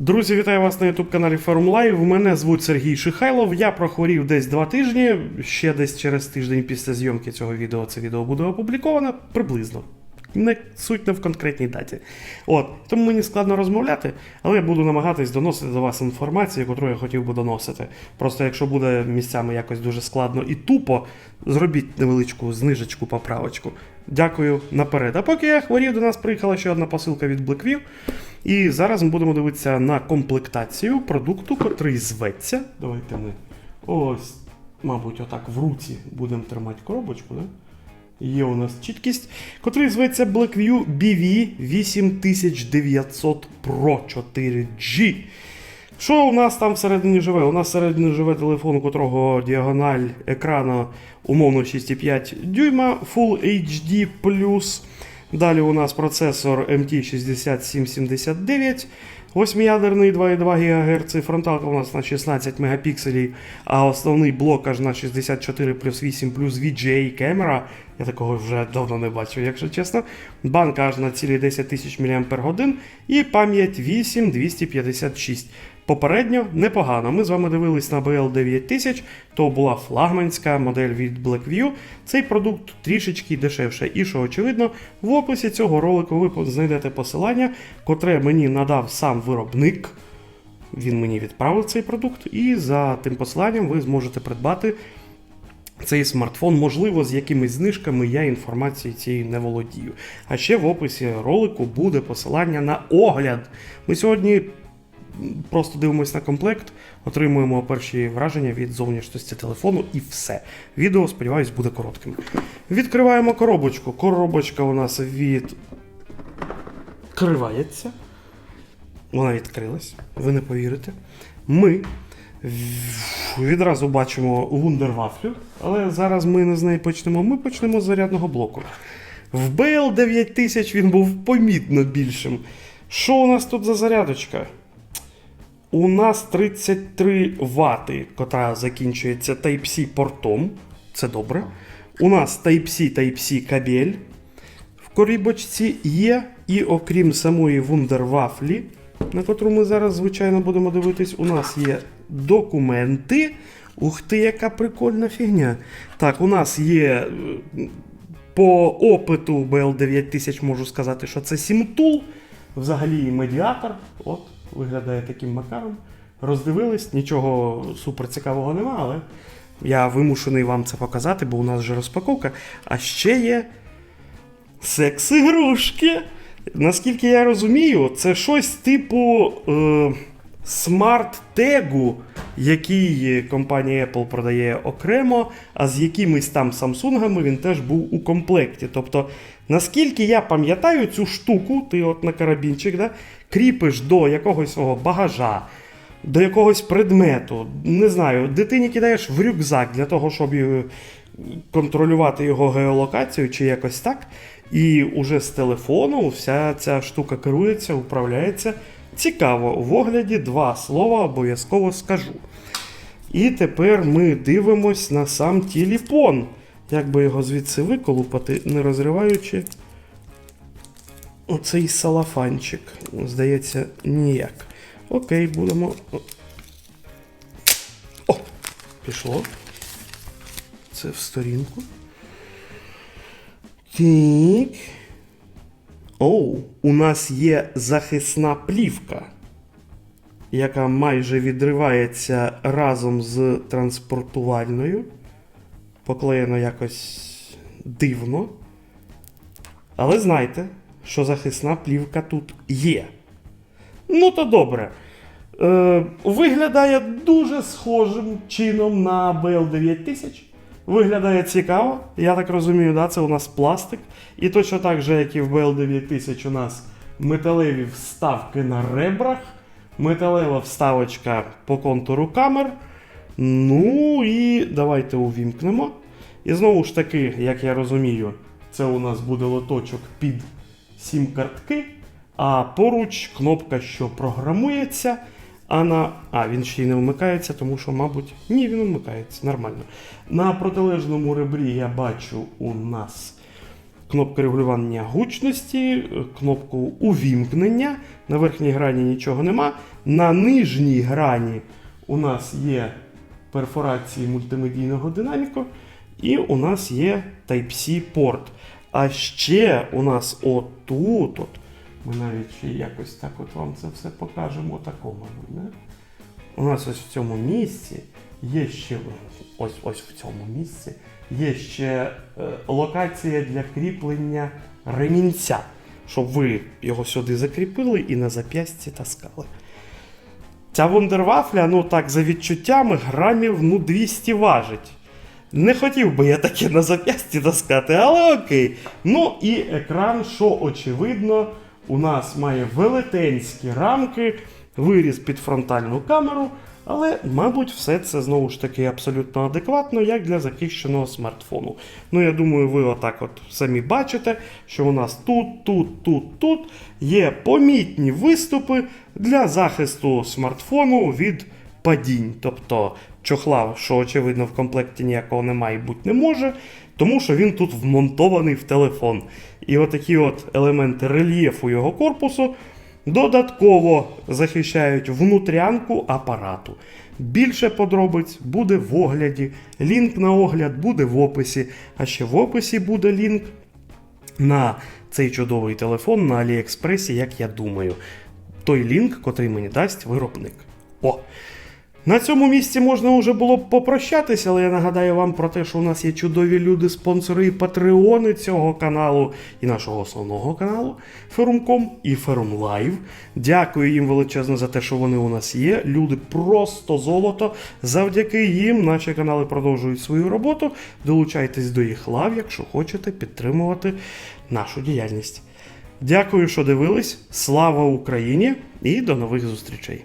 Друзі, вітаю вас на youtube каналі Forum Live. Мене звуть Сергій Шихайлов. Я прохворів десь два тижні. Ще десь через тиждень після зйомки цього відео це відео буде опубліковано приблизно. Не суть не в конкретній даті. От, тому мені складно розмовляти, але я буду намагатись доносити до вас інформацію, яку я хотів би доносити. Просто якщо буде місцями якось дуже складно і тупо, зробіть невеличку знижечку, поправочку. Дякую наперед. А поки я хворів, до нас приїхала ще одна посилка від Blackview. І зараз ми будемо дивитися на комплектацію продукту, котрий зветься. Давайте ми ось, мабуть, отак в руці будемо тримати коробочку. Да? Є у нас чіткість, котрий зветься Blackview BV 8900 Pro 4G. Що у нас там всередині живе? У нас всередині живе телефон, у котрого діагональ екрану умовно 6,5 дюйма Full HD+. Далі у нас процесор MT6779, 8-ядерний 2,2 ГГц, фронталка у нас на 16 мегапікселів, а основний блок аж на 64 плюс 8 плюс VGA камера. Я такого вже давно не бачив, якщо чесно. Банка аж на цілі 10 тисяч мАч і пам'ять 8256. Попередньо непогано. Ми з вами дивились на BL9000, то була флагманська модель від Blackview. Цей продукт трішечки дешевше. І що очевидно, в описі цього ролику ви знайдете посилання, котре мені надав сам виробник. Він мені відправив цей продукт, і за тим посиланням ви зможете придбати цей смартфон, можливо, з якимись знижками я інформацією цією не володію. А ще в описі ролику буде посилання на огляд. Ми сьогодні просто дивимося на комплект, отримуємо перші враження від зовнішності телефону і все. Відео, сподіваюсь, буде коротким. Відкриваємо коробочку. Коробочка у нас відкривається. Вона відкрилась, ви не повірите. Ми відразу бачимо вундервафлю, але зараз ми не з неї почнемо. Ми почнемо з зарядного блоку. В BL 9000 він був помітно більшим. Що у нас тут за зарядочка? У нас 33 вати, котра закінчується Type-C портом. Це добре. У нас Type-C, Type-C кабель в коробочці є, і окрім самої вундервафлі, на котру ми зараз, звичайно, будемо дивитись, у нас є документи. Ух ти, яка прикольна фігня. Так, у нас є е, по опиту BL9000 можу сказати, що це SIM-Tool, взагалі медіатор. От, виглядає таким макаром. Роздивились, нічого супер цікавого нема, але я вимушений вам це показати, бо у нас вже розпаковка. А ще є секс-ігрушки. Наскільки я розумію, це щось типу е, смарт-тегу, який компанія Apple продає окремо, а з якимись там Samsung він теж був у комплекті. Тобто, наскільки я пам'ятаю цю штуку, ти от на карабінчик да, кріпиш до якогось свого багажа. До якогось предмету, не знаю, дитині кидаєш в рюкзак для того, щоб е, контролювати його геолокацію чи якось так. І уже з телефону вся ця штука керується, управляється. Цікаво, в огляді два слова обов'язково скажу. І тепер ми дивимось на сам телефон. Як би його звідси виколупати, не розриваючи оцей салафанчик. Здається, ніяк. Окей, будемо. О! Пішло. Це в сторінку. Так. Оу, у нас є захисна плівка, яка майже відривається разом з транспортувальною. Поклеєно якось дивно. Але знайте, що захисна плівка тут є. Ну, то добре. Е, виглядає дуже схожим чином на BL9000. Виглядає цікаво, я так розумію, да, це у нас пластик. І точно так же, як і в BL9000, у нас металеві вставки на ребрах, металева вставочка по контуру камер. Ну і давайте увімкнемо. І знову ж таки, як я розумію, це у нас буде лоточок під сім-картки, а поруч кнопка, що програмується. А на. А, він ще й не вмикається, тому що, мабуть. Ні, він вмикається, нормально. На протилежному ребрі я бачу у нас кнопка регулювання гучності, кнопку увімкнення. На верхній грані нічого нема. На нижній грані у нас є перфорації мультимедійного динаміку, і у нас є Type-C порт. А ще у нас отут, от, ми навіть ще якось так от вам це все покажемо такому, не? У нас ось в цьому місці є ще ось ось в цьому місці є ще е, локація для кріплення ремінця, щоб ви його сюди закріпили і на зап'ясті таскали. Ця вундервафля, ну так, за відчуттями, грамів ну 200 важить. Не хотів би я таке на зап'ясті таскати, але окей. Ну і екран, що очевидно, у нас має велетенські рамки, виріз під фронтальну камеру, але, мабуть, все це знову ж таки абсолютно адекватно, як для захищеного смартфону. Ну, я думаю, ви отак от самі бачите, що у нас тут, тут, тут, тут є помітні виступи для захисту смартфону від падінь. Тобто чохла, що очевидно в комплекті ніякого немає і бути не може, тому що він тут вмонтований в телефон. І отакі от елементи рельєфу його корпусу додатково захищають внутрянку апарату. Більше подробиць буде в огляді. Лінк на огляд буде в описі. А ще в описі буде лінк на цей чудовий телефон на Аліекспресі, як я думаю. Той лінк, котрий мені дасть виробник. О! На цьому місці можна вже було б попрощатися, але я нагадаю вам про те, що у нас є чудові люди, спонсори і патреони цього каналу і нашого основного каналу Ферум.ком і Ферум Лайв. Дякую їм величезно за те, що вони у нас є. Люди просто золото. Завдяки їм наші канали продовжують свою роботу. Долучайтесь до їх лав, якщо хочете підтримувати нашу діяльність. Дякую, що дивились. Слава Україні і до нових зустрічей!